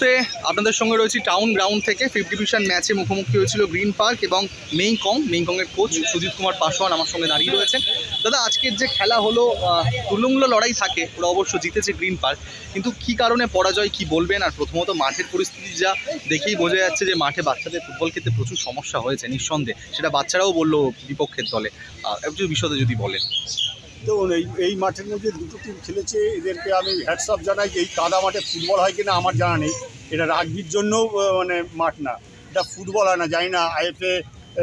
মুহূর্তে আপনাদের সঙ্গে রয়েছি টাউন গ্রাউন্ড থেকে। ফিফটি ডিভিশন ম্যাচে মুখোমুখি হয়েছিল গ্রিন পার্ক এবং মেইকং মেইকংয়ের কোচ সুজিত কুমার পাসওয়ান আমার সঙ্গে দাঁড়িয়ে রয়েছেন। দাদা আজকের যে খেলা হলো আহ, তুল্যমূল্য লড়াই থাকে ওরা অবশ্য জিতেছে গ্রিন পার্ক কিন্তু কি কারণে পরাজয় কি বলবেন? আর প্রথমত মাঠের পরিস্থিতি যা দেখেই বোঝা যাচ্ছে যে মাঠে বাচ্চাদের ফুটবল খেলতে প্রচুর সমস্যা হয়েছে নিঃসন্দেহে। সেটা বাচ্চারাও বলল বিপক্ষের দলে। একটু বিশদে যদি বলেন। দেখুন, এই এই মাঠের মধ্যে দুটো টিম খেলেছে। এদেরকে আমি হ্যাটসঅপ জানাই যে এই কাদা মাঠে ফুটবল হয় কিনা আমার জানা নেই। এটা রাগবির জন্য মানে মাঠ না। এটা ফুটবল হয় না, জানি না আইএফএ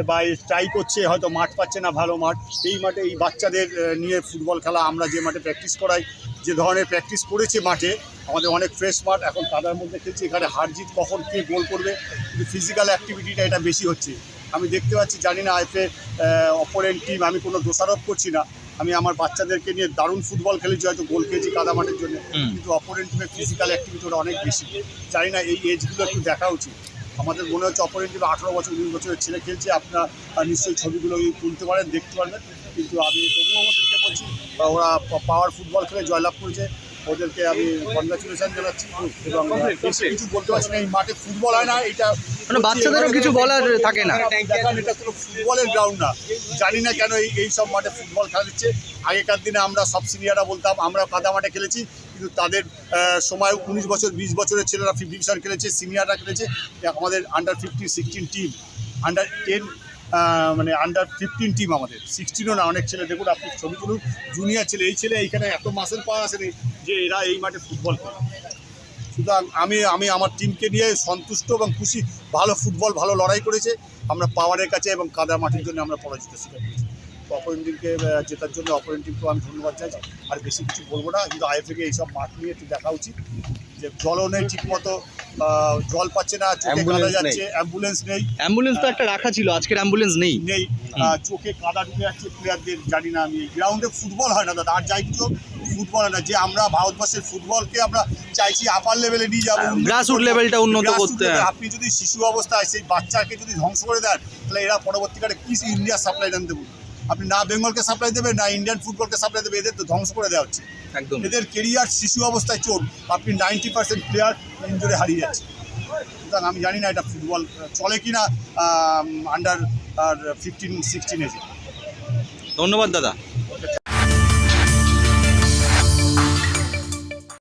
বা ট্রাই করছে, হয়তো মাঠ পাচ্ছে না ভালো মাঠ। এই মাঠে এই বাচ্চাদের নিয়ে ফুটবল খেলা আমরা যে মাঠে প্র্যাকটিস করাই, যে ধরনের প্র্যাকটিস করেছে মাঠে, আমাদের অনেক ফ্রেশ মাঠ। এখন কাদার মধ্যে খেলছে, এখানে হার জিত কখন কে গোল করবে, কিন্তু ফিজিক্যাল অ্যাক্টিভিটিটা এটা বেশি হচ্ছে। আমি দেখতে পাচ্ছি, জানি না আইএফএ অপোনেন্ট টিম আমি কোনো দোষারোপ করছি না। আমি আমার বাচ্চাদেরকে নিয়ে দারুণ ফুটবল খেলেছি হয়তো গোল খেয়েছি কাদা মাঠের জন্য কিন্তু অপোনেন্ট টিমের ফিজিক্যাল অ্যাক্টিভিটি ওটা অনেক বেশি। জানি না এই এজগুলো একটু দেখা উচিত। আমাদের মনে হচ্ছে অপোনেন্ট টিমে আঠারো বছর উনিশ বছরের ছেলে খেলছে আপনারা নিশ্চয়ই ছবিগুলো তুলতে পারেন দেখতে পারবেন। কিন্তু আমি তবুও আমাদেরকে বলছি ওরা পাওয়ার ফুটবল খেলে জয়লাভ করেছে। ওদেরকে আমি কনগ্রাচুলেশন জানাচ্ছি এবং কিছু বলতে পারছি না এই মাঠে ফুটবল হয় না এটা মানে বাচ্চাদেরও কিছু বলার থাকে না। দেখান এটা কোনো ফুটবলের গ্রাউন্ড না। জানি না কেন এই এই সব মাঠে ফুটবল খেলা দিচ্ছে। আগেকার দিনে আমরা সব সিনিয়ররা বলতাম আমরা কাদা মাঠে খেলেছি কিন্তু তাদের সময় উনিশ বছর বিশ বছরের ছেলেরা ডিভিশন খেলেছে সিনিয়ররা খেলেছে। আমাদের under fifteen sixteen team under ten মানে আন্ডার ফিফটিন টিম আমাদের। সিক্সটিনও না, অনেক ছেলে। দেখুন, আপনি ছবি তুলুন। জুনিয়র ছেলে, এই ছেলে এইখানে এত মাসের পাওয়া আসেনি যে এরা এই মাঠে ফুটবল খেলে। সুতরাং আমি আমি আমার টিমকে নিয়ে সন্তুষ্ট এবং খুশি। ভালো ফুটবল ভালো লড়াই করেছে। আমরা পাওয়ারের কাছে এবং কাদা মাটির জন্য আমরা পরাজিত স্বীকার করেছি। অপরেন টিমকে জেতার জন্য অপরেন টিমকেও আমি ধন্যবাদ চাইছি আর বেশি কিছু বলব না কিন্তু আইএফএকে এইসব মাঠ নিয়ে একটু দেখা উচিত যে জলও নেই ঠিকমতো জল পাচ্ছে না চোখে কাদা যাচ্ছে অ্যাম্বুলেন্স নেই। অ্যাম্বুলেন্স তো একটা রাখা ছিল আজকের অ্যাম্বুলেন্স নেই। নেই চোখে কাদা ঢুকে যাচ্ছে প্লেয়ারদের জানি না আমি। গ্রাউন্ডে ফুটবল হয় না দাদা আর যাই কিছু ফুটবল হয় না। যে আমরা ভারতবর্ষের ফুটবলকে আমরা চাইছি আপার লেভেলে নিয়ে যাব করব। levelটা উন্নত করতে, হ্যাঁ। আপনি যদি শিশু অবস্থায় সেই বাচ্চাকে যদি ধ্বংস করে দেন তাহলে এরা পরবর্তীকালে কি ইন্ডিয়া সাপ্লাই দেন দেবো। আপনি না বেঙ্গলকে সাপ্লাই দেবেন না ইন্ডিয়ান ফুটবলকে সাপ্লাই দেবে এদের তো ধ্বংস করে দেওয়া হচ্ছে। একদম। এদের কেরিয়ার শিশু অবস্থায় চোট আপনি নাইনটি পার্সেন্ট প্লেয়ার ইঞ্জুরে হারিয়ে যাচ্ছে। সুতরাং আমি জানি না এটা ফুটবল চলে কি না আন্ডার আর ফিফটিন সিক্সটিন এসে ধন্যবাদ দাদা।